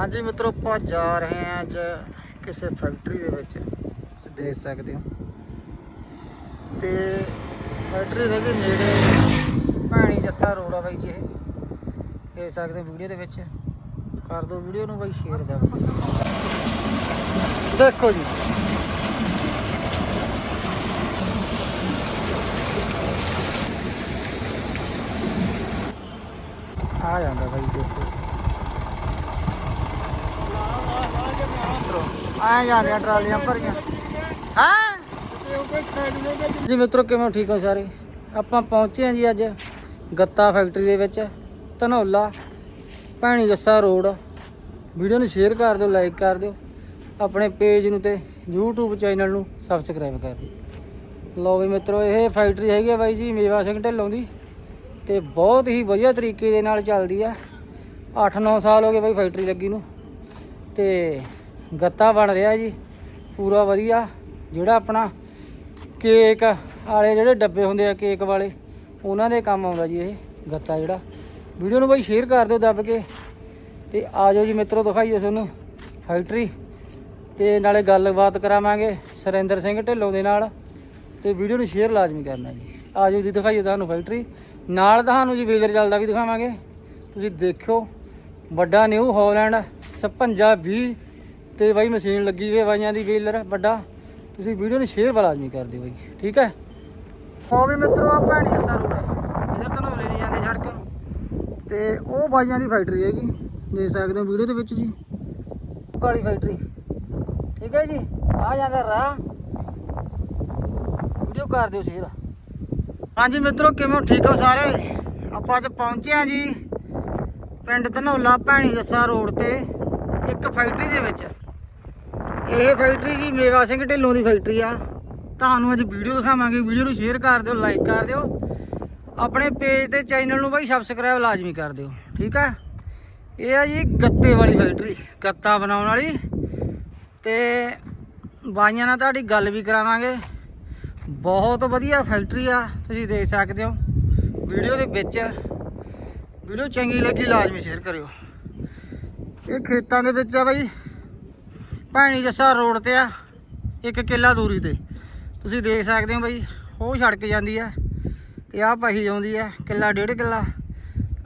ਹਾਂਜੀ ਮਿੱਤਰੋ, ਆਪਾਂ ਜਾ ਰਹੇ ਹਾਂ ਅੱਜ ਕਿਸੇ ਫੈਕਟਰੀ ਦੇ ਵਿੱਚ। ਤੁਸੀਂ ਦੇਖ ਸਕਦੇ ਹੋ। ਤੇ ਫੈਕਟਰੀ ਦੇ ਕੇ ਨੇੜੇ ਭੈਣੀ ਜੱਸਾ ਰੋਡ ਆ ਬਾਈ ਜੀ ਇਹ। ਦੇਖ ਸਕਦੇ ਹੋ ਵੀਡੀਓ ਦੇ ਵਿੱਚ। ਕਰ ਦਿਓ ਵੀਡੀਓ ਨੂੰ ਬਾਈ ਸ਼ੇਅਰ ਕਰ ਦੇਖੋ ਜੀ। ਆ ਜਾਂਦਾ ਬਾਈ ਦੇਖੋ ਆ ਜਾਂਦੀਆਂ ਟਰਾਲੀਆਂ ਭਰੀਆਂ। ਹਾਂ? ਜੀ ਮਿੱਤਰੋ, ਕਿਵੇਂ ਠੀਕ ਹੋ ਸਾਰੇ? ਆਪਾਂ ਪਹੁੰਚੇ ਹਾਂ ਜੀ ਅੱਜ ਗੱਤਾ ਫੈਕਟਰੀ ਦੇ ਵਿੱਚ, ਧਨੌਲਾ, ਭੈਣੀ ਜੱਸਾ ਰੋਡ। ਵੀਡੀਓ ਨੂੰ ਸ਼ੇਅਰ ਕਰ ਦਿਓ, ਲਾਈਕ ਕਰ ਦਿਓ। ਆਪਣੇ ਪੇਜ ਨੂੰ ਤੇ YouTube ਚੈਨਲ ਨੂੰ ਸਬਸਕ੍ਰਾਈਬ ਕਰ ਦਿਓ। ਲਓ ਵੀ ਮਿੱਤਰੋ, ਇਹ ਫੈਕਟਰੀ ਹੈਗੀ ਆ ਬਾਈ ਜੀ, ਮੇਵਾ ਸਿੰਘ ਢਿੱਲੋਂ ਦੀ। ਤੇ ਬਹੁਤ ਹੀ ਵਧੀਆ ਤਰੀਕੇ ਦੇ ਨਾਲ ਚੱਲਦੀ ਆ। 8-9 ਸਾਲ ਹੋ ਗਏ ਬਾਈ ਫੈਕਟਰੀ ਲੱਗੀ ਨੂੰ। ਤੇ ਗੱਤਾ ਬਣ ਰਿਹਾ ਜੀ। ਪੂਰਾ ਵਧੀਆ। ਜਿਹੜਾ ਆਪਣਾ ਕੇਕ ਵਾਲੇ ਜਿਹੜੇ ਡੱਬੇ ਹੁੰਦੇ ਆ ਕੇਕ ਵਾਲੇ, ਉਹਨਾਂ ਦੇ ਕੰਮ ਆਉਂਦਾ ਜੀ ਇਹ ਗੱਤਾ ਜਿਹੜਾ। ਵੀਡੀਓ ਨੂੰ ਬਾਈ ਸ਼ੇਅਰ ਕਰ ਦਿਓ ਦੱਬ ਕੇ। ਤੇ ਆ ਜਾਓ ਜੀ ਮਿੱਤਰੋ, ਦਿਖਾਈਏ ਤੁਹਾਨੂੰ ਫੈਕਟਰੀ ਤੇ ਨਾਲੇ ਗੱਲਬਾਤ ਕਰਾਵਾਂਗੇ ਸੁਰਿੰਦਰ ਸਿੰਘ ਢਿੱਲੋਂ ਦੇ ਨਾਲ। ਤੇ ਵੀਡੀਓ ਨੂੰ ਸ਼ੇਅਰ ਲਾਜ਼ਮੀ ਕਰਨਾ ਜੀ। ਆ ਜਾਓ ਜੀ, ਦਿਖਾਈਏ ਤੁਹਾਨੂੰ ਫੈਕਟਰੀ ਨਾਲ ਤੁਹਾਨੂੰ ਜੀ ਵੇਜਰ ਚੱਲਦਾ ਵੀ ਦਿਖਾਵਾਂਗੇ। ਤੁਸੀਂ ਦੇਖਿਓ, ਵੱਡਾ ਨਿਊ ਹਾਲੈਂਡ 5620 ਤੇ ਬਾਈ ਮਸ਼ੀਨ ਲੱਗੀ ਹੋਈ ਬਾਈਆਂ ਦੀ ਵੇਲਰ, ਵੱਡਾ। ਤੁਸੀਂ ਵੀਡੀਓ ਨੂੰ ਸ਼ੇਅਰ ਲਾਜ਼ਮੀ ਕਰ ਦਿਓ ਬਾਈ, ਠੀਕ ਹੈ? ਉਹ ਵੀ ਮਿੱਤਰੋ ਆ ਭੈਣੀ ਅਸਰ ਰੋਡ ਇਧਰ ਤੋਂ ਲੈ ਨਹੀਂ ਜਾਂਦੇ ਸੜਕ ਨੂੰ ਤੇ ਉਹ ਬਾਈਆਂ ਦੀ ਫੈਕਟਰੀ ਹੈਗੀ, ਦੇਖ ਸਕਦੇ ਹੋ ਵੀਡੀਓ ਦੇ ਵਿੱਚ ਜੀ। ਕਾਲੀ ਫੈਕਟਰੀ। ਠੀਕ ਹੈ ਜੀ, ਆ ਜਾਂਦਾ ਰਾਹ। ਵੀਡੀਓ ਕਰ ਦਿਓ ਸ਼ੇਅਰ। ਹਾਂਜੀ ਮਿੱਤਰੋ, ਕਿਵੇਂ ਠੀਕ ਹੋ ਸਾਰੇ? ਆਪਾਂ ਅੱਜ ਪਹੁੰਚੇ ਆ ਜੀ, ਪਿੰਡ ਧਨੌਲਾ ਭੈਣੀ ਜੱਸਾ ਰੋਡ ਤੇ, ਇੱਕ ਫੈਕਟਰੀ ਦੇ ਵਿੱਚ। ਇਹ ਫੈਕਟਰੀ ਜੀ ਮੇਵਾ ਸਿੰਘ ਢਿੱਲੋਂ ਦੀ ਫੈਕਟਰੀ ਆ। ਤੁਹਾਨੂੰ ਅੱਜ ਵੀਡੀਓ ਦਿਖਾਵਾਂਗੇ। ਵੀਡੀਓ ਨੂੰ ਸ਼ੇਅਰ ਕਰ ਦਿਓ ਲਾਈਕ ਕਰ ਦਿਓ। ਆਪਣੇ ਪੇਜ ਤੇ ਚੈਨਲ ਨੂੰ ਬਾਈ ਸਬਸਕ੍ਰਾਈਬ ਲਾਜ਼ਮੀ ਕਰ ਦਿਓ, ਠੀਕ ਆ? ਇਹ ਆ ਜੀ ਗੱਤੇ ਵਾਲੀ ਫੈਕਟਰੀ, ਗੱਤਾ ਬਣਾਉਣ ਵਾਲੀ। ਤੇ ਬਾਈਆਂ ਨਾਲ ਤੁਹਾਡੀ ਗੱਲ ਵੀ ਕਰਾਵਾਂਗੇ। ਬਹੁਤ ਵਧੀਆ ਫੈਕਟਰੀ ਆ, ਤੁਸੀਂ ਦੇਖ ਸਕਦੇ ਹੋ, ਵੀਡੀਓ ਦੇ ਵਿੱਚ। ਵੀਡੀਓ ਚੰਗੀ ਲੱਗੀ, ਲਾਜ਼ਮੀ ਸ਼ੇਅਰ ਕਰਿਓ। ਇਹ ਖੇਤਾਂ ਦੇ ਵਿੱਚ ਆ ਬਾਈ। ਭੈਣੀ ਜੱਸਾ ਰੋਡ ਤੇ ਆ, ਇੱਕ ਕਿੱਲਾ ਦੂਰੀ ਤੇ। ਤੁਸੀਂ ਦੇਖ ਸਕਦੇ ਹੋ ਬਾਈ, ਉਹ ਸੜਕ ਜਾਂਦੀ ਆ ਤੇ ਆਹ ਪਾਹੀ ਜਾਂਦੀ ਆ, ਕਿੱਲਾ, ਡੇਢ ਕਿੱਲਾ।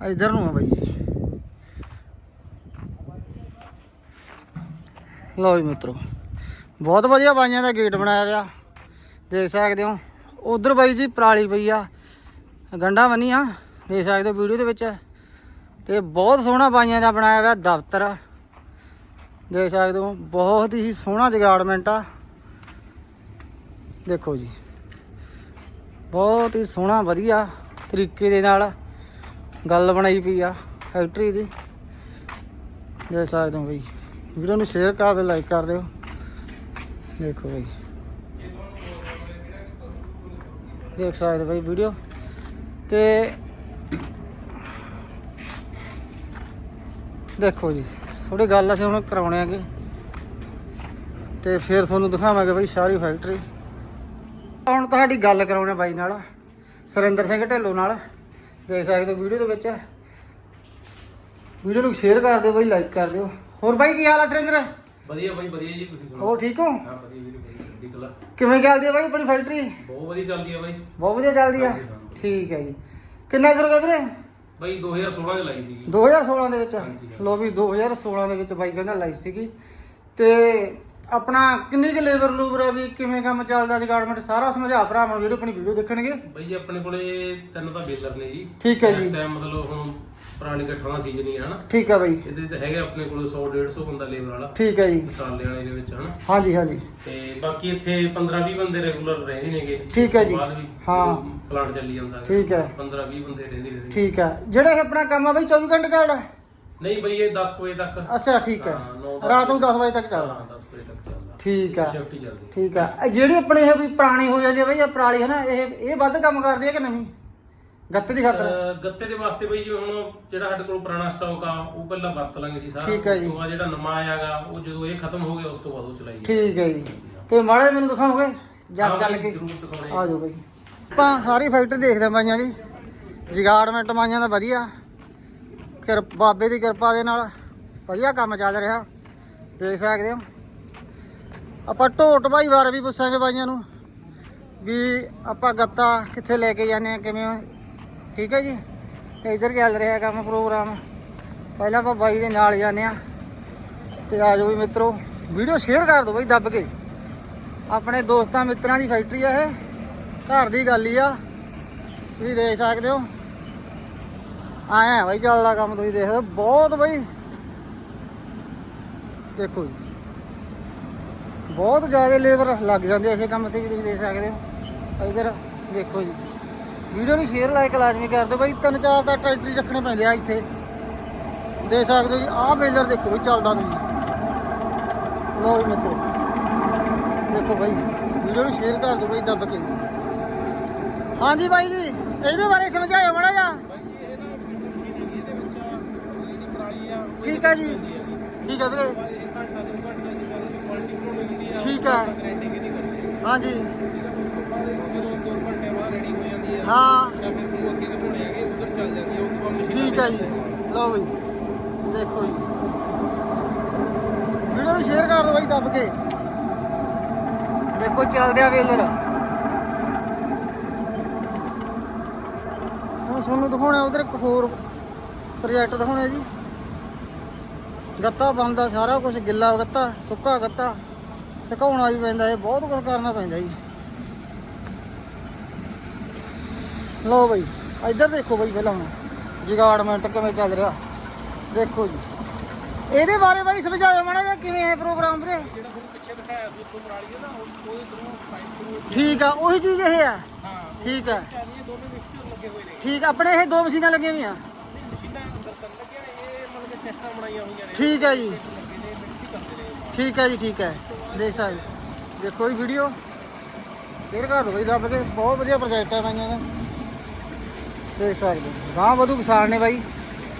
ਇਧਰ ਨੂੰ ਆ ਬਾਈ। ਜੀ ਲਓ ਜੀ ਮਿੱਤਰੋ, ਬਹੁਤ ਵਧੀਆ ਬਾਈਆਂ ਦਾ ਗੇਟ ਬਣਾਇਆ ਹੋਇਆ। ਦੇਖ ਸਕਦੇ ਹੋ, ਉਧਰ ਬਾਈ ਜੀ ਪਰਾਲੀ ਪਈ ਆ ਗੰਡਾ ਬਣੀ ਆ, ਦੇਖ ਸਕਦੇ ਹੋ ਵੀਡੀਓ ਦੇ ਵਿੱਚ। ਤੇ ਬਹੁਤ ਸੋਹਣਾ ਬਾਈਆਂ ਦਾ ਬਣਾਇਆ ਹੋਇਆ ਦਫ਼ਤਰ ਦੇਖ ਸਕਦੇ ਹੋ, ਬਹੁਤ ਹੀ ਸੋਹਣਾ ਜਗਾੜਮੈਂਟ ਆ। ਦੇਖੋ ਜੀ, ਬਹੁਤ ਹੀ ਸੋਹਣਾ, ਵਧੀਆ ਤਰੀਕੇ ਦੇ ਨਾਲ ਗੱਲ ਬਣਾਈ ਪਈ ਆ ਫੈਕਟਰੀ ਦੀ। ਦੇਖ ਸਕਦੇ ਹੋ ਬਈ ਵੀਡੀਓ ਨੂੰ ਸ਼ੇਅਰ ਕਰ ਦਿਓ ਲਾਈਕ ਕਰ ਦਿਓ। ਦੇਖੋ ਬਈ। ਦੇਖ ਸਕਦੇ ਹੋ ਬਈ ਵੀਡੀਓ। ਤੇ ਦੇਖੋ ਜੀ ਥੋੜੀ ਗੱਲ ਅਸੀਂ ਹੁਣ ਕਰਾਉਣੇ ਆਗੇ ਤੇ ਫਿਰ ਤੁਹਾਨੂੰ ਦਿਖਾਵਾਂਗੇ ਬਈ ਸਾਰੀ ਫੈਕਟਰੀ ਹੁਣ ਤੁਹਾਡੀ ਗੱਲ ਕਰਾਉਣੇ ਬਾਈ ਨਾਲ ਸੁਰਿੰਦਰ ਸਿੰਘ ਢਿੱਲੋਂ ਨਾਲ। ਦੇਖ ਸਕਦੇ ਹੋ ਵੀਡੀਓ ਦੇ ਵਿੱਚ। ਵੀਡੀਓ ਨੂੰ ਸ਼ੇਅਰ ਕਰ ਦਿਓ ਬਾਈ ਲਾਈਕ ਕਰ ਦਿਓ। ਹੋਰ ਬਾਈ ਕੀ ਹਾਲ ਆ ਸੁਰਿੰਦਰ? ਵਧੀਆ ਬਾਈ ਵਧੀਆ ਜੀ ਤੁਸੀਂ ਸੁਣਾਓ? ਹੋਰ ਠੀਕ ਹੋ? ਹਾਂ ਵਧੀਆ ਵੀਰੇ ਵਧੀਆ ਕਲਾ। ਕਿਵੇਂ ਚੱਲਦੀ ਹੈ ਬਾਈ ਆਪਣੀ ਫੈਕਟਰੀ ਬਹੁਤ ਵਧੀਆ ਚੱਲਦੀ ਆ ਬਾਈ। ਬਹੁਤ ਵਧੀਆ ਚੱਲਦੀ ਆ? ਹਾਂ। ਠੀਕ ਹੈ ਜੀ। ਕਿੰਨਾ ਚਿਰ ਹੋ ਗਿਆ ਵੀਰੇ? ਬਾਈ 2016 ਚ ਲਾਈ ਸੀਗੀ। 2016 ਦੇ ਵਿੱਚ? ਹਾਂ। ਲੋ ਵੀ 2016 ਦੇ ਵਿੱਚ ਬਾਈ ਕਹਿੰਦਾ ਲਾਈ ਸੀਗੀ। ਤੇ ਆਪਣਾ ਕਿੰਨੀ ਕੁ ਲੇਬਰ ਲੂਬਰ ਆ ਵੀ ਕਿਵੇਂ ਕੰਮ ਚੱਲਦਾ ਡਿਪਾਰਟਮੈਂਟ ਸਾਰਾ ਸਮਝਾ ਭਰਾਵਾਂ ਨੂੰ ਜਿਹੜੇ ਆਪਣੀ ਵੀਡੀਓ ਦੇਖਣਗੇ? ਬਾਈ ਜੀ ਆਪਣੇ ਕੋਲੇ ਤਿੰਨ ਤਾਂ ਬੇਲਰ ਨੇ ਜੀ। ਠੀਕ ਹੈ ਜੀ। ਇਸ ਮਤਲਬ ਹੁਣ ਪੁਰਾਣੀ ਗੱਠਾਂ ਸੀਜ਼ਨ ਹੀ ਹੈ ਹਨਾ? ਠੀਕ ਹੈ ਬਾਈ। ਇਹਦੇ ਤੇ ਹੈਗੇ ਆਪਣੇ ਕੋਲ 100 150 ਬੰਦਾ ਲੇਬਰ ਵਾਲਾ। ਠੀਕ ਹੈ ਜੀ। ਟਰਾਲੇ ਵਾਲੇ ਦੇ ਵਿੱਚ ਹਨਾ? ਹਾਂਜੀ ਹਾਂਜੀ। ਤੇ ਬਾਕੀ ਇੱਥੇ 15 20 ਬੰਦੇ ਰੈਗੂਲਰ ਰਹਿੰਦੇ ਨੇਗੇ ਠੀਕ ਹੈ ਜੀ। ਬਾਅਦ ਵੀ ਹਾਂ। ਪਲਾਂਟ ਚੱਲੀ ਜਾਂਦਾ। ਠੀਕ ਹੈ 15 20 ਬੰਦੇ ਰਹਿੰਦੇ ਰਹਿੰਦੇ ਠੀਕ ਹੈ ਜਿਹੜਾ ਇਹ ਆਪਣਾ ਕੰਮ ਆ ਬਾਈ 24 ਘੰਟੇ ਚੱਲਦਾ ਨਹੀਂ ਬਾਈ ਇਹ 10 ਵਜੇ ਤੱਕ। ਅੱਛਾ ਠੀਕ ਹੈ ਰਾਤ ਨੂੰ 10 ਵਜੇ ਤੱਕ ਚੱਲਦਾ। ਹਾਂ 10 ਵਜੇ ਤੱਕ ਚੱਲਦਾ। ਠੀਕ ਚੱਲਦੀ। ਠੀਕ ਹੈ ਇਹ ਜਿਹੜੀ ਆਪਣੇ ਇਹ ਵੀ ਪੁਰਾਣੀ ਹੋ ਜਾਂਦੀ ਬਈ ਇਹ ਪਰਾਲੀ ਹੈ ਨਾ ਇਹ ਇਹ ਵੱਧ ਕੰਮ ਕਰਦੀ ਹੈ ਕਿ ਨਵੀਂ ਗੱਤੇ ਦੀ ਖਾਤਰ? ਅਹ ਗੱਤੇ ਦੇ ਵਾਸਤੇ ਬਈ ਜਿਵੇਂ ਹੁਣ ਜਿਹੜਾ ਸਾਡੇ ਕੋਲ ਪੁਰਾਣਾ ਸਟਾਕ ਆ ਉਹ ਪਹਿਲਾਂ ਵਰਤ ਲਾਂਗੇ ਜੀ ਸਾਰਾ। ਠੀਕ ਹੈ ਜੀ। ਉਸ ਤੋਂ ਬਾਅਦ ਜਿਹੜਾ ਨਵਾਂ ਆਇਆਗਾ ਉਹ ਜਦੋਂ ਇਹ ਖਤਮ ਹੋ ਗਿਆ ਉਸ ਤੋਂ ਬਾਅਦ ਉਹ ਚਲਾਈ ਠੀਕ ਹੈ ਜੀ। ਤੇ ਮਾੜੇ ਮੈਨੂੰ ਦਿਖਾਓਗੇ? ਜਾ ਹਾਂ ਚੱਲ ਕੇ। ਜ਼ਰੂਰ ਦਿਖਾਉਣੇ ਆ ਜਾਓ ਬਈ। ਆਪਾਂ ਸਾਰੀ ਫੈਕਟਰੀ ਦੇਖਦੇ ਮਾਈਆਂ ਦੀ। ਜਗਾੜਮੈਂਟ ਮਾਈਆਂ ਦਾ ਵਧੀਆ। ਕਿਰ ਬਾਬੇ ਦੀ ਕਿਰਪਾ ਦੇ ਨਾਲ ਵਧੀਆ ਕੰਮ ਚੱਲ ਰਿਹਾ। ਦੇਖ ਸਕਦੇ ਹੋ। ਆਪਾਂ ਢੋਟ ਭਾਈ ਬਾਰੇ ਵੀ ਪੁੱਛਾਂਗੇ ਬਾਈਆਂ ਨੂੰ ਵੀ ਆਪਾਂ ਗੱਤਾ ਕਿੱਥੇ ਲੈ ਕੇ ਜਾਂਦੇ ਆ ਕਿਵੇਂ ਠੀਕ ਹੈ ਜੀ? ਇਧਰ ਚੱਲ ਰਿਹਾ ਕੰਮ ਪ੍ਰੋਗਰਾਮ। ਪਹਿਲਾਂ ਆਪਾਂ ਬਾਈ ਦੇ ਨਾਲ ਜਾਂਦੇ ਆ ਤੇ ਆ ਜਾਓ ਵੀ ਮਿੱਤਰੋ, ਵੀਡੀਓ ਸ਼ੇਅਰ ਕਰ ਦਿਓ ਬਾਈ, ਦੱਬ ਕੇ। ਆਪਣੇ ਦੋਸਤਾਂ ਮਿੱਤਰਾਂ ਦੀ ਫੈਕਟਰੀ ਆ ਇਹ। ਘਰ ਦੀ ਗੱਲ ਹੀ ਆ। ਤੁਸੀਂ ਦੇਖ ਸਕਦੇ ਹੋ। ਆਇਆ ਬਾਈ, ਚੱਲਦਾ ਕੰਮ ਤੁਸੀਂ ਦੇਖਦੇ ਹੋ। ਬਹੁਤ ਬਾਈ। ਦੇਖੋ ਜੀ। ਬਹੁਤ ਜ਼ਿਆਦਾ ਲੇਬਰ ਲੱਗ ਜਾਂਦੇ ਐਸੇ ਕੰਮ ਤੇ ਵੀ ਤੁਸੀਂ ਦੇਖ ਸਕਦੇ ਹੋ। ਇਧਰ ਦੇਖੋ ਜੀ। ਵੀਡੀਓ ਨੂੰ ਸ਼ੇਅਰ ਲਾਈਕ ਲਾਜ਼ਮੀ ਕਰ ਦਿਓ ਬਾਈ। ਤਿੰਨ ਚਾਰ ਤਾਂ ਟਰੈਕਟਰ ਰੱਖਣੇ ਪੈਂਦੇ ਆ ਇੱਥੇ। ਦੇਖ ਸਕਦੇ ਹੋ ਜੀ ਆਹ ਬੇਲਰ ਦੇਖੋ ਵੀ ਚੱਲਦਾ ਨਹੀਂ। ਲੋ ਮਿੱਤਰੋ। ਦੇਖੋ ਬਾਈ ਵੀਡੀਓ ਨੂੰ ਸ਼ੇਅਰ ਕਰ ਦਿਓ ਬਾਈ ਦੱਬ ਕੇ। ਹਾਂਜੀ ਬਾਈ ਜੀ ਇਹਦੇ ਬਾਰੇ ਸਮਝਾਇਓ ਮਾੜਾ ਜੀ ਦੀ ਠੀਕ ਹੈ ਜੀ। ਠੀਕ ਹੈ ਵੀਰੇ। ਦੋ ਦੀ ਠੀਕ ਹੈ ਹਾਂਜੀ ਜਦੋਂ ਦੋ ਘੰਟੇ ਬਾਅਦ ਰੈਡੀ ਹੋ। ਜਾਂਦੀ ਹੈ ਹਾਂ ਤਾਂ ਫਿਰ ਤੁਹਾਨੂੰ ਅੱਗੇ ਦਿਖਾਉਣੇ ਹੈਗੇ ਉਧਰ ਚੱਲ ਜਾਂਦੀ ਹੈ ਉਹ ਤੋਂ ਬਾਅਦ ਮਸ਼ੀਨ ਠੀਕ ਹੈ ਜੀ। ਲਓ ਬਈ ਦੇਖੋ ਜੀ। ਵੀਡੀਓ ਨੂੰ ਸ਼ੇਅਰ ਕਰ ਦਿਓ ਬਾਈ ਦੱਬ ਕੇ। ਦੇਖੋ ਚੱਲਦੇ ਆ ਵੇਲਰ ਹੁਣ ਤੁਹਾਨੂੰ ਦਿਖਾਉਣਾ ਉਧਰ ਇੱਕ ਹੋਰ ਪ੍ਰੋਜੈਕਟ ਦਿਖਾਉਣਾ ਜੀ। ਗੱਤਾ ਬੰਦਾ ਸਾਰਾ ਕੁਝ ਗਿੱਲਾ ਗੱਤਾ ਸੁੱਕਾ ਗੱਤਾ। ਸੁਕਾਉਣਾ ਵੀ ਪੈਂਦਾ ਇਹ ਬਹੁਤ ਕੁਝ ਕਰਨਾ ਪੈਂਦਾ ਜੀ। ਲਓ ਬਈ ਇੱਧਰ ਦੇਖੋ ਬਈ ਪਹਿਲਾਂ ਹੁਣ ਜਗਾੜਮੈਂਟ ਕਿਵੇਂ ਚੱਲ ਰਿਹਾ। ਦੇਖੋ ਜੀ। ਇਹਦੇ ਬਾਰੇ ਬਾਈ ਸਮਝਾਓ ਮਾੜਾ ਜਿਹਾ ਕਿਵੇਂ ਹੈ ਪ੍ਰੋਗਰਾਮ ਵੀਰੇ? ਜਿਹੜਾ ਤੁਹਾਨੂੰ ਪਿੱਛੇ ਦਿਖਾਇਆ ਸੀ ਉੱਥੋਂ ਪਰਾਲੀ ਹੈ ਉਹ ਉਹਦੇ ਥਰੂ ਪਾਈਪ ਠੀਕ ਆ ਉਹੀ ਚੀਜ਼ ਇਹ ਆ। ਠੀਕ ਆ। ਦੋਨੇ ਮਿਕਸਚਰ ਲੱਗੇ ਹੋਏ ਨੇ ਠੀਕ ਆ, ਆਪਣੇ ਇਹ ਦੋ ਮਸ਼ੀਨਾਂ ਲੱਗੀਆਂ ਹੋਈਆਂ। ਮਸ਼ੀਨਾਂ ਅੰਦਰ ਲੱਗੀਆਂ ਇਹ ਮਤਲਬ ਕਿ ਚੈਸਟਾਂ ਬਣਾਈਆਂ ਹੋਈਆਂ ਨੇ ਠੀਕ ਹੈ ਜੀ। ਠੀਕ ਹੈ ਜੀ ਠੀਕ ਹੈ ਦੇਖ ਸਕਦੇ ਦੇਖੋ ਜੀ ਵੀਡੀਓ ਫੇਰ ਕਰ ਦੋ ਬਈ ਦੱਬ ਕੇ। ਬਹੁਤ ਵਧੀਆ ਪ੍ਰੋਜੈਕਟ ਹੈ ਬਾਈਆਂ ਦਾ। ਦੇਖ ਸਕਦੇ ਗਾਂ ਵਧੂ ਕਿਸਾਨ ਨੇ ਬਾਈ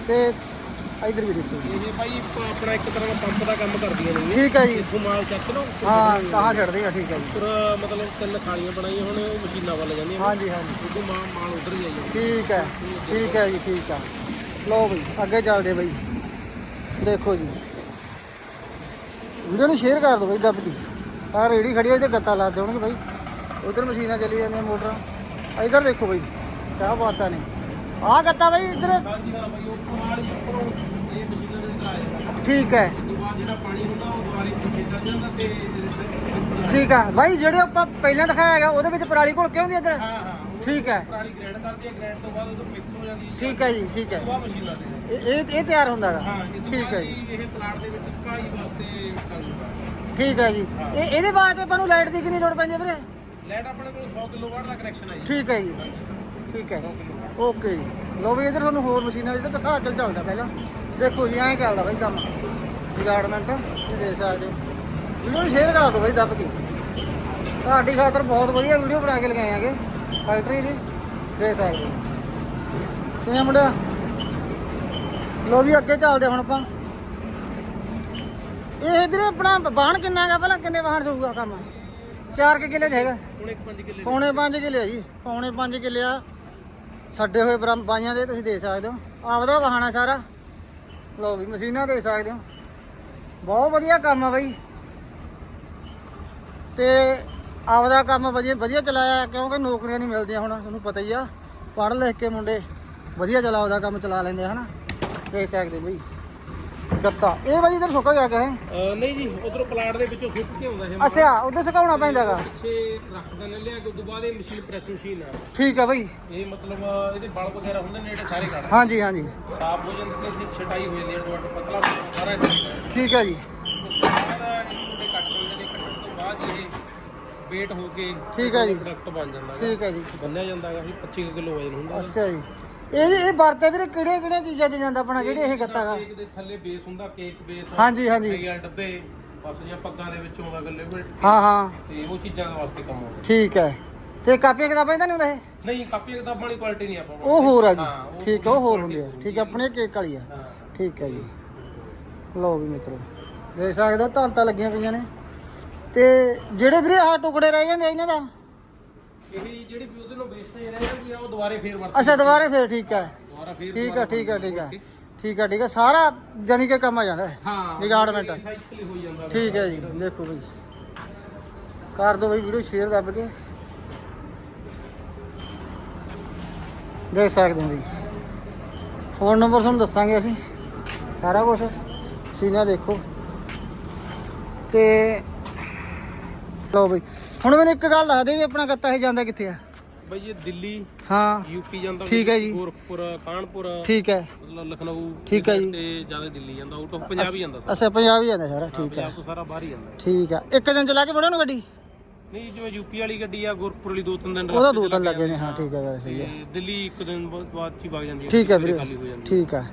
ਤੇ ਇਧਰ ਵੀ ਦੇਖੋ। ਜੀ। ਇਹ ਭਾਈ ਆਪਣਾ ਇੱਕ ਤਰ੍ਹਾਂ ਦਾ ਪੰਪ ਦਾ ਕੰਮ ਕਰਦੀਆਂ ਨੇ। ਠੀਕ ਹੈ ਜੀ। ਇੱਥੋਂ ਮਾਲ ਚੱਕ ਲਓ। ਹਾਂ ਕਹਾਂ ਛੱਡਦੇ ਆ ਠੀਕ ਹੈ ਜੀ। ਪੂਰਾ ਮਤਲਬ ਤਿੰਨ ਖਾਲੀਆਂ ਬਣਾਈਆਂ ਹੁਣ ਉਹ ਮਸ਼ੀਨਾਂ ਵੱਲ ਜਾਂਦੀਆਂ ਹਾਂਜੀ ਹਾਂਜੀ। ਉਦੋਂ ਮਾਲ ਮਾਲ ਉਧਰ ਹੀ ਆਈ ਠੀਕ ਹੈ ਠੀਕ ਹੈ ਜੀ ਠੀਕ ਆ। ਲਓ ਬਈ ਅੱਗੇ ਚੱਲਦੇ ਬਈ। ਦੇਖੋ ਜੀ। ਵੀਡੀਓ ਨੂੰ ਸ਼ੇਅਰ ਕਰ ਦਿਓ ਬਈ ਦੱਬ ਦੀ ਆ ਰੇੜੀ ਖੜੀ ਹੈ ਤੇ ਗੱਤਾ ਲਾ ਦੇਣਗੇ ਬਈ। ਉਧਰ ਮਸ਼ੀਨਾਂ ਚੱਲੀ ਜਾਂਦੀਆਂ ਮੋਟਰਾਂ। ਇਧਰ ਦੇਖੋ ਬਈ। ਕਿਆ ਬਾਤਾਂ ਨੇ। ਆ ਗੱਤਾ ਬਈ ਇੱਧਰ। ਹਾਂਜੀ ਹਾਂ ਭਾਈ ਉਹ ਮਾਲ ਹੀ ਉੱਪਰੋਂ ਇਹ ਮਸ਼ੀਨਾਂ ਦੇ ਅੰਦਰ ਆ ਜਾਂਦਾ ਠੀਕ ਹੈ। ਉਸ ਤੋਂ ਬਾਅਦ ਜਿਹੜਾ ਪਾਣੀ ਹੁੰਦਾ ਉਹ ਦੁਬਾਰੇ ਪਿੱਛੇ ਚੱਲ ਜਾਂਦਾ ਤੇ ਇਹਦੇ ਠੀਕ ਆ। ਬਾਈ ਜਿਹੜੇ ਆਪਾਂ ਪਹਿਲਾਂ ਦਿਖਾਇਆ ਹੈਗਾ ਉਹਦੇ ਵਿੱਚ ਪਰਾਲੀ ਘੁਲ ਕੇ ਹੁੰਦੀ ਇੱਧਰ? ਹਾਂ ਹਾਂ। ਠੀਕ ਹੈ। ਪਰਾਲੀ ਗ੍ਰੈਂਡ ਕਰਦੀ ਹੈ ਗ੍ਰੈਂਡ ਤੋਂ ਬਾਅਦ ਉਹ ਮਿਕਸ ਹੋ ਜਾਂਦੀ ਹੈ ਠੀਕ ਹੈ ਜੀ ਠੀਕ ਹੈ। ਉਹ ਮਸ਼ੀਨਾਂ ਦੇ ਇਹ ਇਹ- ਤਿਆਰ ਹੁੰਦਾ ਹੈਗਾ ਹਾਂ ਠੀਕ ਹੈ ਜੀ। ਇਹ ਪਲਾਟ ਦੇ ਵਿੱਚ ਸਫ਼ਾਈ ਵਾਸਤੇ ਚੱਲਦਾ। ਠੀਕ ਹੈ ਜੀ। ਇਹ ਇਹਦੇ ਬਾਅਦ ਆਪਾਂ ਨੂੰ ਲਾਈਟ ਦੀ ਕਿੰਨੀ ਲੋੜ ਪੈਂਦੀ ਹੈ ਵੀਰੇ? ਲੈਟ ਆਪਣੇ ਕੋਲ 100 ਕਿਲੋਵਾਟ ਦਾ ਕਨੈਕਸ਼ਨ ਹੈ ਜੀ। ਠੀਕ ਹੈ ਜੀ। ਠੀਕ ਹੈ। 100 ਕਿਲੋਵਾਟ ਓਕੇ ਜੀ। ਲੋ ਵੀ ਇਧਰ ਤੁਹਾਨੂੰ ਹੋਰ ਮਸ਼ੀਨਾਂ ਜਿੱਧਰ ਦਿਖਾ ਕੇ ਚੱਲਦਾ ਪਹਿਲਾਂ ਦੇਖੋ ਜੀ ਐਂ ਚੱਲਦਾ ਬਾਈ ਕੰਮ। ਗਾਰਡਮੈਂਟ ਇਹ ਦੇ ਸਕਦੇ ਹੋ। ਵੀਡੀਓ ਸ਼ੇਅਰ ਕਰ ਦਿਓ ਬਾਈ ਦੱਬ ਕੇ। ਤੁਹਾਡੀ ਖਾਤਰ ਬਹੁਤ ਵਧੀਆ ਵੀਡੀਓ ਬਣਾ ਕੇ ਲਗਾਏ ਆਗੇ ਫੈਕਟਰੀ ਦੀ ਦੇ ਸਕਦੇ ਹੋ। ਕਿਵੇਂ ਮੁੰਡਿਆ ਲੋ ਵੀ ਅੱਗੇ ਚੱਲਦੇ ਹੁਣ ਆਪਾਂ। ਇਹ ਵੀਰੇ ਆਪਣਾ ਬਾਣ ਕਿੰਨਾ ਹੈਗਾ? ਪਹਿਲਾਂ ਕਿੰਨੇ ਬਾਣ ਹੋਊਗਾ ਕੰਮ? 4 ਕਿੱਲੇ ਹੈਗਾ। ਇੱਕ 5 ਕਿੱਲੇ ਪੌਣੇ 5 ਕਿੱਲੇ ਆ ਜੀ। ਪੌਣੇ 5 ਕਿੱਲੇ ਆ। ਛੱਡੇ ਹੋਏ ਬਰਮ ਬਾਈਆਂ ਦੇ, ਤੁਸੀਂ ਦੇ ਸਕਦੇ ਹੋ। ਆਪਦਾ ਵਾਹਣਾ ਸਾਰਾ। ਲਓ ਵੀ, ਮਸ਼ੀਨਾਂ ਦੇ ਸਕਦੇ ਹੋ। ਬਹੁਤ ਵਧੀਆ ਕੰਮ ਆ ਬਾਈ। ਤੇ ਆਪਦਾ ਕੰਮ ਵਧੀਆ ਵਧੀਆ ਚਲਾਇਆ, ਕਿਉਂਕਿ ਨੌਕਰੀਆਂ ਨਹੀਂ ਮਿਲਦੀਆਂ ਹੁਣ, ਤੁਹਾਨੂੰ ਪਤਾ ਹੀ ਆ। ਪੜ੍ਹ ਲਿਖ ਕੇ ਮੁੰਡੇ ਵਧੀਆ ਚਲਾ, ਆਪਦਾ ਕੰਮ ਚਲਾ ਲੈਂਦੇ ਆ, ਹਨਾ। ਦੇਖ ਸਕਦੇ ਬਈ। ਗੱਤਾ। ਇਹ ਬਾਈ ਇਧਰ ਸੁੱਕ ਗਿਆ ਕਿ ਅਹ ਨਹੀਂ ਜੀ ਉਧਰੋਂ ਪਲਾਟ ਦੇ ਵਿੱਚੋਂ ਸੁੱਕ ਕੇ ਆਉਂਦਾ ਇਹ ਮਾਲ। ਅੱਛਾ ਉਧਰ ਸੁਕਾਉਣਾ ਪੈਂਦਾਗਾ ਪਿੱਛੇ ਰੱਖ ਦਿੰਦੇ ਲਿਆ ਕੇ ਉਦੋਂ ਬਾਅਦ ਇਹ ਮਸ਼ੀਨ ਪ੍ਰੈਸ ਮਸ਼ੀਨ ਆ। ਠੀਕ ਆ ਬਾਈ। ਇਹ ਮਤਲਬ ਇਹਦੇ ਬਲ ਵਗੈਰਾ ਹੁੰਦੇ ਨੇ ਜਿਹੜੇ ਸਾਰੇ ਕੱਢ ਹਾਂਜੀ ਹਾਂਜੀ। ਸਾਫ਼ ਹੋ ਜਾਂਦੇ ਨੇ ਛਟਾਈ ਹੋ ਜਾਂਦੀ ਹੈ ਡੋਟ ਪਤਲਾ ਸਾਰਾ ਇਹ ਠੀਕ ਆ ਜੀ। ਬਾਅਦ ਇਹ ਟੁਕੜੇ ਕੱਟ ਦਿੰਦੇ ਨੇ ਕੱਟਣ ਤੋਂ ਬਾਅਦ ਇਹ ਵੇਟ ਹੋ ਕੇ ਠੀਕ ਹੈ ਜੀ। ਪ੍ਰੋਡਕਟ ਬਣ ਜਾਂਦਾ ਹੈ ਠੀਕ ਆ ਜੀ। ਬੰਨਿਆ ਜਾਂਦਾ ਹੈ 25 ਕਿਲੋ ਵਜਨ ਹੁੰਦਾ ਅੱਛਾ ਜੀ। ਇਹ ਇਹ ਵਰਤੇ ਵੀਰੇ ਕਿਹੜੀਆਂ ਕਿਹੜੀਆਂ ਚੀਜ਼ਾਂ 'ਚ ਜਾਂਦਾ ਆਪਣਾ ਜਿਹੜੇ ਇਹ ਗੱਤਾ ਗਾ? ਕੇਕ ਦੇ ਥੱਲੇ ਬੇਸ ਹੁੰਦਾ ਕੇਕ ਬੇਸ ਹਾਂਜੀ ਹਾਂਜੀ। ਕਈਆਂ ਡੱਬੇ ਬਸ ਜਾਂ ਪੱਗਾਂ ਦੇ ਵਿੱਚੋਂ ਆਉਂਦਾ ਗੱਲੇ ਵਿੱਚ ਹਾਂ ਹਾਂ। ਤੇ ਉਹ ਚੀਜ਼ਾਂ ਦੇ ਵਾਸਤੇ ਕੰਮ ਆਉਂਦਾ। ਠੀਕ ਹੈ। ਤੇ ਕਾਪੀਆਂ ਕਿਤਾਬਾਂ ਤਾਂ ਨਹੀਂ ਹੁੰਦਾ ਇਹ ਨਹੀਂ ਕਾਪੀਆਂ ਕਿਤਾਬਾਂ ਵਾਲੀ ਕੁਆਲਿਟੀ ਨਹੀਂ ਆਪਾਂ ਉਹ ਹੋਰ ਆ ਜੀ। ਹਾਂ, ਉਹ ਠੀਕ ਹੈ ਉਹ ਹੋਰ ਹੁੰਦੀ ਆ। ਠੀਕ ਹੈ ਆਪਣੇ ਕੇਕ ਵਾਲੀ ਆ। ਹਾਂ। ਠੀਕ ਹੈ ਜੀ। ਲਓ ਵੀ ਮਿੱਤਰੋ ਦੇਖ ਸਕਦੇ ਹੋ ਧਾਂਤਾਂ ਲੱਗੀਆਂ ਪਈਆਂ ਨੇ। ਤੇ ਜਿਹੜੇ ਵੀਰੇ ਆਹ ਟੁਕੜੇ ਰਹਿ ਜਾਂਦੇ ਆ ਇਹਨਾਂ ਦਾ? ਇਹ ਜਿਹੜੀ ਵੀ ਉਹਦੇ ਨਾਲ ਵੇਸਟੇਜ ਰਹਿ ਜਾਂਦੀ ਆ ਉਹ ਦੁਬਾਰੇ ਫੇਰ ਵਰਤ ਅੱਛਾ ਦੁਬਾਰੇ ਫੇਰ ਠੀਕ ਹੈ। ਦੁਬਾਰਾ ਫੇਰ ਠੀਕ ਆ ਠੀਕ ਆ ਠੀਕ ਆ ਠੀਕ ਹੈ ਠੀਕ ਹੈ। ਸਾਰਾ ਜਾਨੀ ਕਿ ਕੰਮ ਆ ਜਾਂਦਾ ਹੈ। ਹਾਂ। ਸਾਈਕਲ ਹੋ ਜਾਂਦਾ ਠੀਕ ਹੈ ਜੀ ਦੇਖੋ ਬਈ। ਕਰ ਦਿਓ ਬਈ ਵੀਡੀਓ ਸ਼ੇਅਰ ਦੱਬ ਕੇ। ਦੇਖ ਸਕਦੇ ਹੋ ਬਈ। ਫੋਨ ਨੰਬਰ ਤੁਹਾਨੂੰ ਦੱਸਾਂਗੇ ਅਸੀਂ। ਸਾਰਾ ਕੁਝ ਸੀਨਾ ਦੇਖੋ। ਤੇ ਲਓ ਬਈ। ਹੁਣ ਮੈਨੂੰ ਇੱਕ ਗੱਲ ਦੱਸ ਦੇ ਵੀ ਆਪਣਾ ਗੱਤਾ ਇਹ ਜਾਂਦਾ ਕਿੱਥੇ ਆ? ਬਈ ਇਹ ਦਿੱਲੀ ਹਾਂ। ਯੂਪੀ ਜਾਂਦਾ ਠੀਕ ਹੈ ਜੀ। ਗੋਰਖਪੁਰ ਕਾਨਪੁਰ। ਠੀਕ ਹੈ। ਮਤਲਬ ਲਖਨਊ ਠੀਕ ਹੈ ਜੀ। ਤੇ ਜ਼ਿਆਦਾ ਦਿੱਲੀ ਜਾਂਦਾ ਆਊਟ ਆਫ ਪੰਜਾਬ ਹੀ ਜਾਂਦਾ ਸਾਰਾ। ਅੱਛਾ ਪੰਜਾਬ ਹੀ ਜਾਂਦਾ ਸਾਰਾ ਠੀਕ ਹੈ। ਪੰਜਾਬ ਤੋਂ ਸਾਰਾ ਬਾਹਰ ਹੀ ਜਾਂਦਾ। ਠੀਕ ਹੈ। ਇੱਕ ਦਿਨ ਚਲਾ ਕੇ ਮੁੜਿਆ ਨੂੰ ਗੱਡੀ? ਨਹੀਂ ਜਿਵੇਂ ਯੂਪੀ ਵਾਲੀ ਗੱਡੀ ਆ ਗੋਰਖਪੁਰ ਵਾਲੀ ਦੋ ਤਿੰਨ ਦਿਨ ਉਹਦਾ ਰਸਤੇ ਦੋ ਚ ਤਿੰਨ ਲੱਗ ਨੇ ਹਾਂ ਠੀਕ ਹੈ ਗੱਲ ਸਹੀ ਹੈ। ਤੇ ਦਿੱਲੀ ਇੱਕ ਦਿਨ ਬਾਅਦ ਬਾਅਦ ਚ ਹੀ ਵਗ ਜਾਂਦੀ ਹੈ ਠੀਕ ਹੈ ਸਵੇਰੇ ਵੀਰੇ ਖਾਲੀ ਹੋ ਜਾਂਦੀ ਠੀਕ ਹੈ।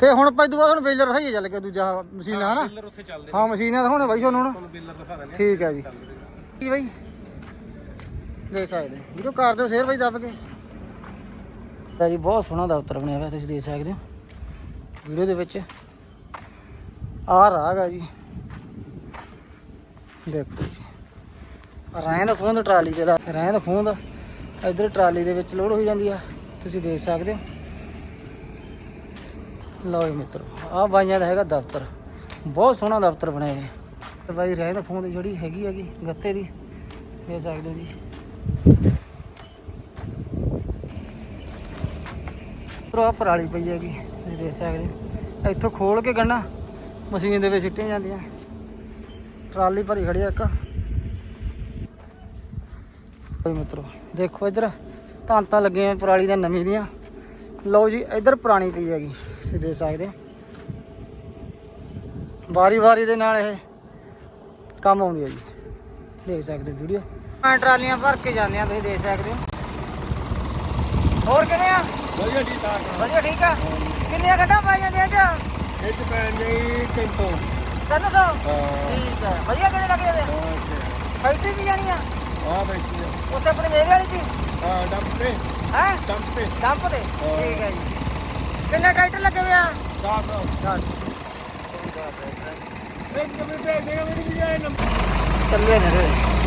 ਤੇ ਹੁਣ ਭਾਈ ਦੁਬਾਰਾ ਹੁਣ ਵੇਲਰ ਸਹੀ ਚੱਲ ਗਿਆ ਦੂਜਾ ਮਸ਼ੀਨ ਹੈ ਨਾ? ਬੇਲਰ ਉੱਥੇ ਚੱਲਦੇ ਹਾਂ ਮਸ਼ੀਨਾਂ ਤਾਂ ਹੁਣ ਬਾਈ ਤੁਹਾਨੂੰ ਹੁਣ। ਤੁਹਾਨੂੰ ਬੇਲਰ ਦਿਖਾ ਦਿੰਦੇ ਠੀਕ ਹੈ ਜੀ। ਕੀ ਬਾਈ? ਦੇ ਸਕਦੇ। ਵੀਡੀਓ ਕਰ ਦਿਓ ਸ਼ੇਅਰ ਬਾਈ, ਦੱਬ ਕੇ। ਤਾਂ ਜੀ, ਬਹੁਤ ਸੋਹਣਾ ਦਫ਼ਤਰ ਬਣਿਆ ਹੋਇਆ, ਤੁਸੀਂ ਦੇਖ ਸਕਦੇ ਹੋ। ਵੀਡੀਓ ਦੇ ਵਿੱਚ ਆ ਰਾਗ ਜੀ। ਦੇਖੋ ਜੀ। ਰਹਿੰਦ ਖੂੰਦ ਟਰਾਲੀ ਤੇ ਦਾ ਰਹਿੰਦ ਖੂੰਦ ਇਧਰ ਟਰਾਲੀ ਦੇ ਵਿੱਚ ਲੋਡ ਹੋ ਜਾਂਦੀ ਆ, ਤੁਸੀਂ ਦੇਖ ਸਕਦੇ ਹੋ। ਲਓ ਜੀ ਮਿੱਤਰੋ ਆ ਬਾਈਆਂ ਦਾ ਹੈਗਾ ਦਫ਼ਤਰ। ਬਹੁਤ ਸੋਹਣਾ ਦਫ਼ਤਰ ਬਣਿਆ ਹੈ ਤੇ ਬਾਈ ਫੋਨ ਦੀ ਜਿਹੜੀ ਹੈਗੀ ਹੈਗੀ, ਗੱਤੇ ਦੀ ਦੇਖ ਸਕਦੇ ਹੋ ਜੀ। ਪ੍ਰੋ ਪਰਾਲੀ ਪਈ ਹੈਗੀ, ਤੁਸੀਂ ਦੇਖ ਸਕਦੇ ਹੋ। ਇੱਥੋਂ ਖੋਲ ਕੇ ਗੰਨਾ ਮਸ਼ੀਨ ਦੇ ਵਿੱਚ ਸਿੱਟੀਆਂ ਜਾਂਦੀਆਂ। ਟਰਾਲੀ ਭਰੀ ਖੜੀ ਆ ਇੱਕ। ਓਏ ਮਿੱਤਰੋ, ਦੇਖੋ ਇੱਧਰ, ਧਾਂਤਾਂ ਲੱਗੀਆਂ ਪਰਾਲੀ ਦੀਆਂ, ਨਵੀਂ ਦੀਆਂ। ਲਓ ਜੀ, ਇੱਧਰ ਪੁਰਾਣੀ ਪਈ ਹੈਗੀ, ਤੁਸੀਂ ਦੇਖ ਸਕਦੇ ਹੋ। ਵਾਰੀ ਵਾਰੀ ਦੇ ਨਾਲ ਇਹ ਕੰਮ ਆਉਂਦੀ ਹੈ ਜੀ। ਦੇਖ ਸਕਦੇ ਹੋ ਵੀਡੀਓ ਆ ਟਰਾਲੀਆਂ ਭਰ ਕੇ ਜਾਂਦੇ ਆ ਤੁਸੀਂ ਦੇਖ ਸਕਦੇ ਹੋ। ਹੋਰ ਕਿਵੇਂ ਆ? ਵਧੀਆ ਠੀਕ ਠਾਕ ਵਧੀਆ ਠੀਕ ਆ? ਕਿੰਨੀਆਂ ਗੱਡਾਂ ਪਾਈ ਜਾਂਦੀਆਂ ਅੱਜ? ਇਹ ਚ ਪੈ ਨਹੀਂ ਟੈਂਪੋ 300 ਹਾਂ। ਠੀਕ ਹੈ ਵਧੀਆ ਕਿਹੜੇ ਲੱਗੇ ਵੇ ਫੈਕਟਰੀ 'ਚ ਜਾਣੀ ਆ? ਆ ਬੈਠੀ ਆ। ਉੱਥੇ ਆਪਣੀ ਮੇਰੇ ਵਾਲੀ 'ਚ? ਹਾਂ ਡੰਪ ਤੇ। ਹੈ? ਡੰਪ ਤੇ। ਡੰਪ ਤੇ? ਠੀਕ ਹੈ ਜੀ। ਕਿੰਨੇ ਟਰੈਕਟਰ ਲੱਗੇ ਹੋਏ ਆ? ਸਾਫ਼ 10 ਇੱਕ ਮਿੰਟ ਚੱਲੇ ਨੇ ਰੇ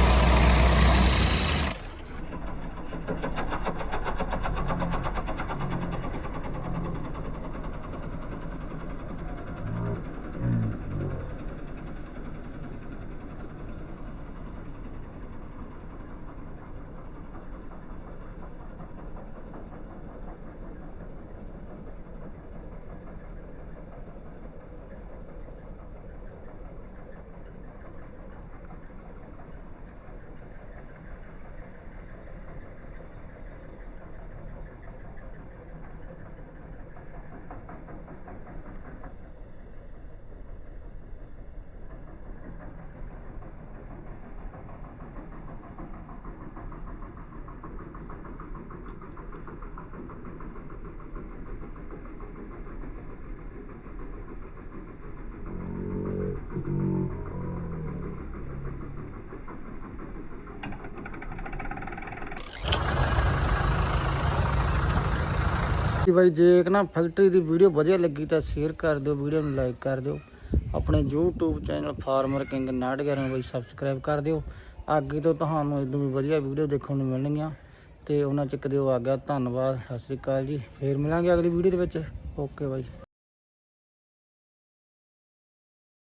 ਜੀ ਬਾਈ, ਜੇ ਇੱਕ ਨਾ ਫੈਕਟਰੀ ਦੀ ਵੀਡੀਓ ਵਧੀਆ ਲੱਗੀ ਤਾਂ ਸ਼ੇਅਰ ਕਰ ਦਿਓ, ਵੀਡੀਓ ਨੂੰ ਲਾਈਕ ਕਰ ਦਿਓ। ਆਪਣੇ YouTube ਚੈਨਲ ਫਾਰਮਰ ਕਿੰਗ 911 ਨੂੰ ਬਾਈ ਸਬਸਕ੍ਰਾਈਬ ਕਰ ਦਿਓ। ਅੱਗੇ ਤੋਂ ਤੁਹਾਨੂੰ ਇਦੋਂ ਵੀ ਵਧੀਆ ਵੀਡੀਓ ਦੇਖਣ ਨੂੰ ਮਿਲਣਗੀਆਂ। ਤੇ ਉਹਨਾਂ ਚ ਦਿਓ ਆ ਗਿਆ ਧੰਨਵਾਦ, ਸਤਿ ਸ੍ਰੀ ਅਕਾਲ ਜੀ। ਫੇਰ ਮਿਲਾਂਗੇ ਅਗਲੀ ਵੀਡੀਓ ਦੇ ਵਿੱਚ। Okay bye.